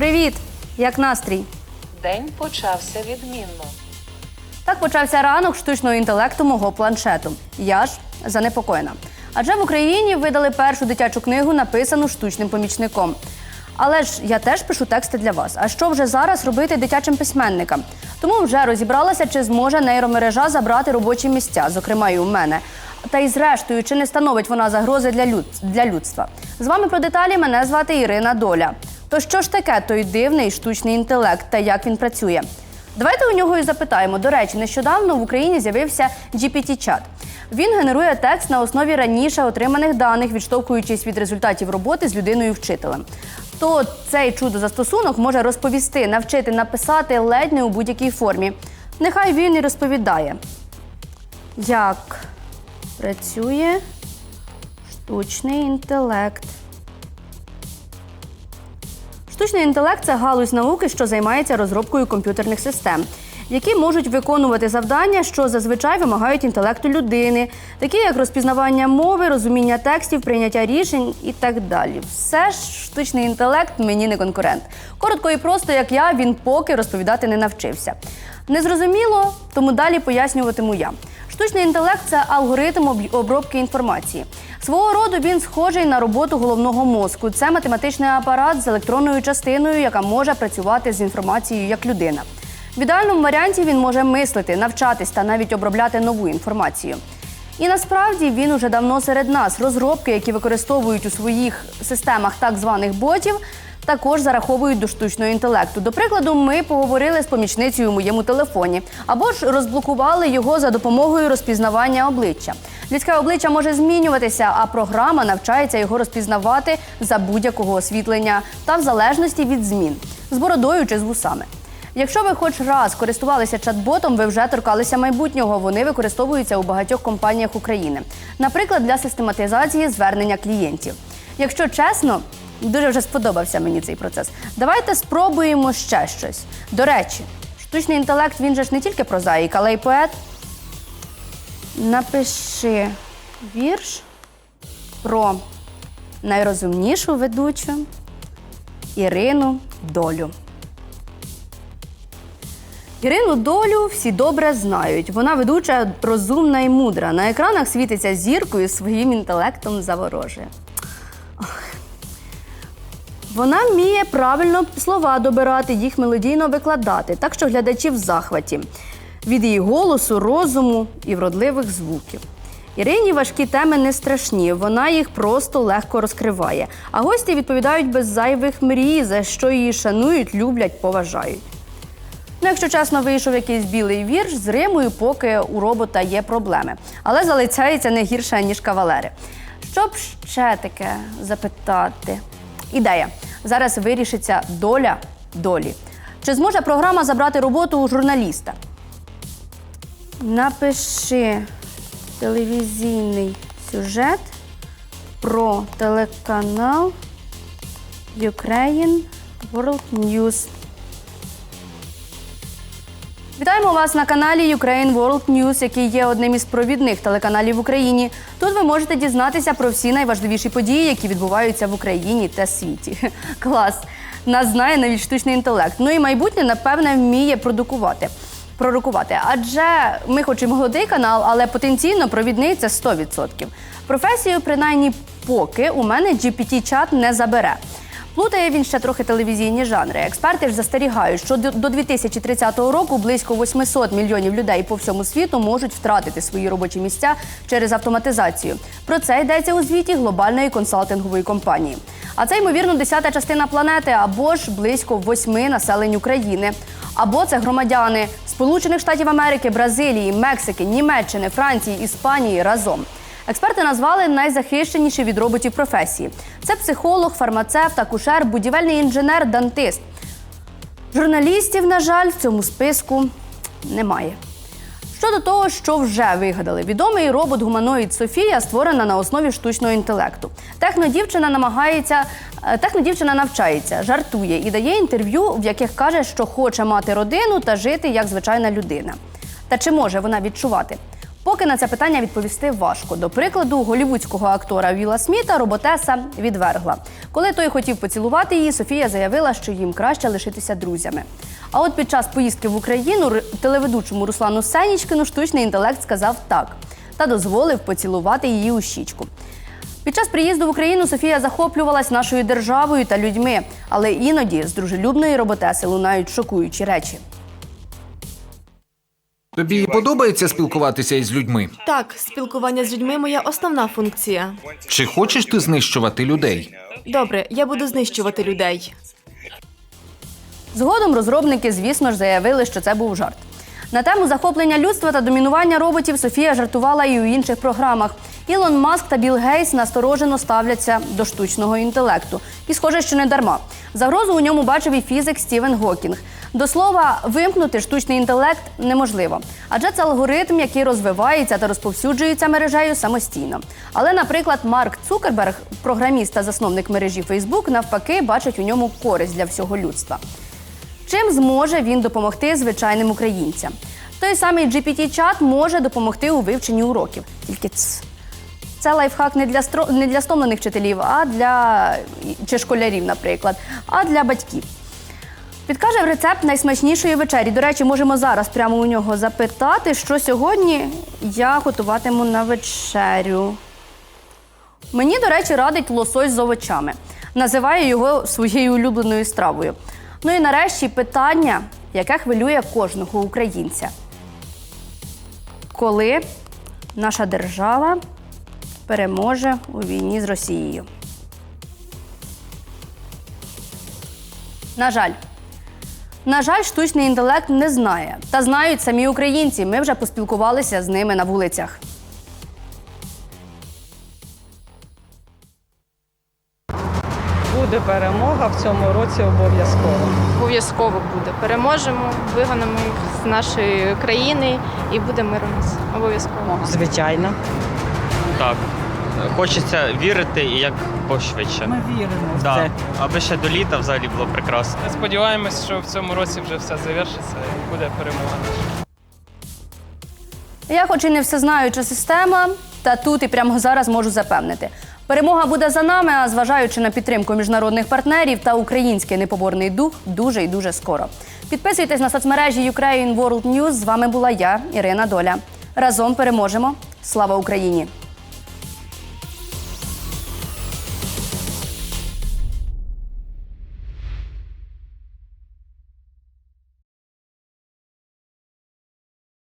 Привіт! Як настрій? День почався відмінно. Так почався ранок штучного інтелекту мого планшету. Я ж занепокоєна. Адже в Україні видали першу дитячу книгу, написану штучним помічником. Але ж я теж пишу тексти для вас. А що вже зараз робити дитячим письменникам? Тому вже розібралася, чи зможе нейромережа забрати робочі місця, зокрема і у мене. Та й зрештою, чи не становить вона загрози для, люд... для людства? З вами про деталі мене звати Ірина Доля. То що ж таке той дивний штучний інтелект та як він працює? Давайте у нього і запитаємо. До речі, нещодавно в Україні з'явився GPT-чат. Він генерує текст на основі раніше отриманих даних, відштовхуючись від результатів роботи з людиною-вчителем. То цей чудо-застосунок може розповісти, навчити написати ледь не у будь-якій формі. Нехай він і розповідає, як працює штучний інтелект. Штучний інтелект це галузь науки, що займається розробкою комп'ютерних систем, які можуть виконувати завдання, що зазвичай вимагають інтелекту людини, такі як розпізнавання мови, розуміння текстів, прийняття рішень і так далі. Все ж штучний інтелект мені не конкурент. Коротко і просто, як я, він поки розповідати не навчився. Незрозуміло, тому далі пояснюватиму я. Штучний інтелект це алгоритм об- обробки інформації. Свого роду він схожий на роботу головного мозку. Це математичний апарат з електронною частиною, яка може працювати з інформацією як людина. В ідеальному варіанті він може мислити, навчатись та навіть обробляти нову інформацію. І насправді він уже давно серед нас. Розробки, які використовують у своїх системах так званих ботів, також зараховують до штучного інтелекту. До прикладу, ми поговорили з помічницею у моєму телефоні або ж розблокували його за допомогою розпізнавання обличчя. Людське обличчя може змінюватися, а програма навчається його розпізнавати за будь-якого освітлення та в залежності від змін з бородою чи з вусами. Якщо ви хоч раз користувалися чат-ботом, ви вже торкалися майбутнього. Вони використовуються у багатьох компаніях України, наприклад, для систематизації звернення клієнтів. Якщо чесно, дуже вже сподобався мені цей процес. Давайте спробуємо ще щось. До речі, штучний інтелект він же ж не тільки прозаїк, але й поет. Напиши вірш про найрозумнішу ведучу Ірину Долю. Ірину долю всі добре знають. Вона ведуча розумна і мудра. На екранах світиться зіркою своїм інтелектом заворожує. Вона вміє правильно слова добирати, їх мелодійно викладати, так що глядачі в захваті від її голосу, розуму і вродливих звуків. Ірині важкі теми не страшні, вона їх просто легко розкриває. А гості відповідають без зайвих мрій, за що її шанують, люблять, поважають. Ну, якщо чесно, вийшов якийсь білий вірш з римою, поки у робота є проблеми. Але залицяється не гірше, ніж кавалери. Що б ще таке запитати? Ідея. Зараз вирішиться доля долі. Чи зможе програма забрати роботу у журналіста? Напиши телевізійний сюжет про телеканал Ukraine World News. Вітаємо вас на каналі Ukraine World News, який є одним із провідних телеканалів в Україні. Тут ви можете дізнатися про всі найважливіші події, які відбуваються в Україні та світі. Клас! Нас знає навіть штучний інтелект. Ну і майбутнє, напевне, вміє продукувати. Пророкувати. Адже ми хоч і молодий канал, але потенційно провідний це 100%. Професію, принаймні, поки у мене GPT-чат не забере. Плутає він ще трохи телевізійні жанри. Експерти ж застерігають, що до до 2030 року близько 800 мільйонів людей по всьому світу можуть втратити свої робочі місця через автоматизацію. Про це йдеться у звіті глобальної консалтингової компанії. А це ймовірно десята частина планети або ж близько восьми населень України. Або це громадяни Сполучених Штатів Америки, Бразилії, Мексики, Німеччини, Франції, Іспанії разом. Експерти назвали найзахищеніші від роботів професії: це психолог, фармацевт, акушер, будівельний інженер, дантист. Журналістів, на жаль, в цьому списку немає. Щодо того, що вже вигадали, відомий робот-гуманоїд Софія створена на основі штучного інтелекту. Технодівчина намагається, е, технодівчина навчається, жартує і дає інтерв'ю, в яких каже, що хоче мати родину та жити як звичайна людина. Та чи може вона відчувати? Поки на це питання відповісти важко. До прикладу, голівудського актора Віла Сміта роботеса відвергла. Коли той хотів поцілувати її, Софія заявила, що їм краще лишитися друзями. А от під час поїздки в Україну телеведучому Руслану Сенічкину штучний інтелект сказав так та дозволив поцілувати її у щічку. Під час приїзду в Україну Софія захоплювалась нашою державою та людьми, але іноді з дружелюбної роботеси лунають шокуючі речі. Тобі подобається спілкуватися із людьми? Так, спілкування з людьми моя основна функція. Чи хочеш ти знищувати людей? Добре, я буду знищувати людей. Згодом розробники, звісно ж, заявили, що це був жарт. На тему захоплення людства та домінування роботів Софія жартувала і у інших програмах. Ілон Маск та Білл Гейтс насторожено ставляться до штучного інтелекту. І схоже, що не дарма. Загрозу у ньому бачив і фізик Стівен Гокінг. До слова, вимкнути штучний інтелект неможливо, адже це алгоритм, який розвивається та розповсюджується мережею самостійно. Але, наприклад, Марк Цукерберг, програміст та засновник мережі Facebook, навпаки, бачить у ньому користь для всього людства. Чим зможе він допомогти звичайним українцям? Той самий GPT-чат може допомогти у вивченні уроків. Тільки ц. Це лайфхак не для стро... не для стомлених вчителів, а для чи школярів, наприклад, а для батьків. Підкаже рецепт найсмачнішої вечері. До речі, можемо зараз прямо у нього запитати, що сьогодні я готуватиму на вечерю. Мені, до речі, радить лосось з овочами. Називаю його своєю улюбленою стравою. Ну і нарешті питання, яке хвилює кожного українця. Коли наша держава переможе у війні з Росією? На жаль. На жаль, штучний інтелект не знає. Та знають самі українці. Ми вже поспілкувалися з ними на вулицях. Буде перемога в цьому році обов'язково. Обов'язково буде. Переможемо, вигонимо їх з нашої країни і буде мир у нас. Обов'язково. Звичайно. Так. Хочеться вірити і як пошвидше. Ми віримо в це. Аби ще до літа взагалі було прекрасно. Сподіваємось, що в цьому році вже все завершиться і буде перемога. Я, хоч і не всезнаюча система, та тут і прямо зараз можу запевнити. Перемога буде за нами, а зважаючи на підтримку міжнародних партнерів та український непоборний дух, дуже і дуже скоро. Підписуйтесь на соцмережі Ukraine World News. З вами була я, Ірина Доля. Разом переможемо. Слава Україні!